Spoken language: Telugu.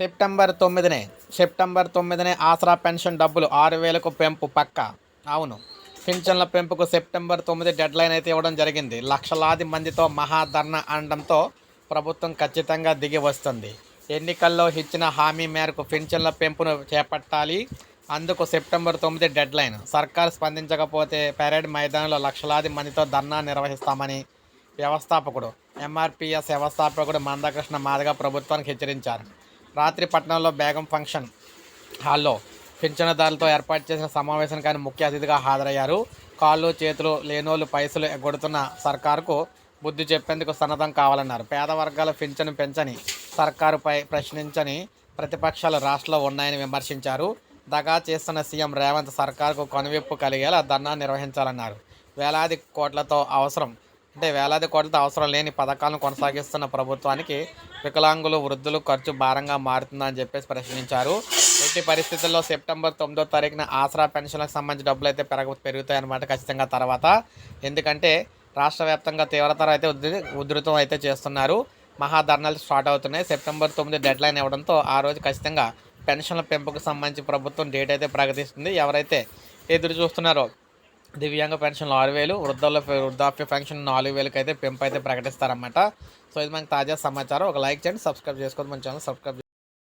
సెప్టెంబర్ తొమ్మిదినే సెప్టెంబర్ తొమ్మిదినే ఆసరా పెన్షన్ డబ్బులు ఆరు వేలకు పెంపు పక్క. అవును పింఛన్ల పెంపుకు సెప్టెంబర్ తొమ్మిది డెడ్లైన్ అయితే ఇవ్వడం జరిగింది. లక్షలాది మందితో మహాధర్ణ అనడంతో ప్రభుత్వం ఖచ్చితంగా దిగి వస్తుంది. ఎన్నికల్లో ఇచ్చిన హామీ మేరకు పింఛన్ల పెంపును చేపట్టాలి. అందుకు సెప్టెంబర్ తొమ్మిది డెడ్లైన్. సర్కార్ స్పందించకపోతే పెరేడ్ మైదానంలో లక్షలాది మందితో ధర్నా నిర్వహిస్తామని వ్యవస్థాపకుడు ఎంఆర్పిఎస్ వ్యవస్థాపకుడు మందకృష్ణ మాదగ ప్రభుత్వానికి హెచ్చరించారు. రాత్రి పట్టణంలో బేగం ఫంక్షన్ హాల్లో పింఛనదారులతో ఏర్పాటు చేసిన సమావేశానికి ఆయన ముఖ్య అతిథిగా హాజరయ్యారు. కాళ్ళు చేతులు లేనోళ్ళు పైసలు ఎగ్గొడుతున్న సర్కారుకు బుద్ధి చెప్పేందుకు సన్నద్ధం కావాలన్నారు. పేద వర్గాల పింఛను పెంచని సర్కారుపై ప్రశ్నించని ప్రతిపక్షాలు రాష్ట్రంలో ఉన్నాయని విమర్శించారు. దగా చేస్తున్న సీఎం రేవంత్ సర్కారుకు కనువిప్పు కలిగేలా ధర్నా నిర్వహించాలన్నారు. వేలాది కోట్లతో అవసరం అంటే వేలాది కోట్లతో అవసరం లేని పథకాలను కొనసాగిస్తున్న ప్రభుత్వానికి వికలాంగులు వృద్ధులు ఖర్చు భారంగా మారుతుందని చెప్పేసి ప్రశ్నించారు. ఎట్టి పరిస్థితుల్లో సెప్టెంబర్ తొమ్మిదో తారీఖున ఆసరా పెన్షన్లకు సంబంధించి డబ్బులు అయితే పెరగ పెరుగుతాయి అన్నమాట ఖచ్చితంగా తర్వాత. ఎందుకంటే రాష్ట్ర వ్యాప్తంగా తీవ్రతర అయితే ఉధృ ఉధృతం అయితే చేస్తున్నారు. మహాధర్నాలు స్టార్ట్ అవుతున్నాయి. సెప్టెంబర్ తొమ్మిది డెడ్ లైన్ ఇవ్వడంతో ఆ రోజు ఖచ్చితంగా పెన్షన్ల పెంపుకు సంబంధించి ప్రభుత్వం డేట్ అయితే ప్రకటిస్తుంది. ఎవరైతే ఎదురు చూస్తున్నారో దివ్యాంగ పెన్షన్లు ఆరు వేలు వృద్ధుల వృద్ధాప్య పెన్షన్ నాలుగు వేలకి అయితే పెంపు అయితే ప్రకటిస్తారన్నమాట. సో ఇది మనకి తాజా సమాచారం. ఒక లైక్ చేయండి సబ్స్క్రైబ్ చేసుకోండి మన ఛానల్ సబ్స్క్రైబ్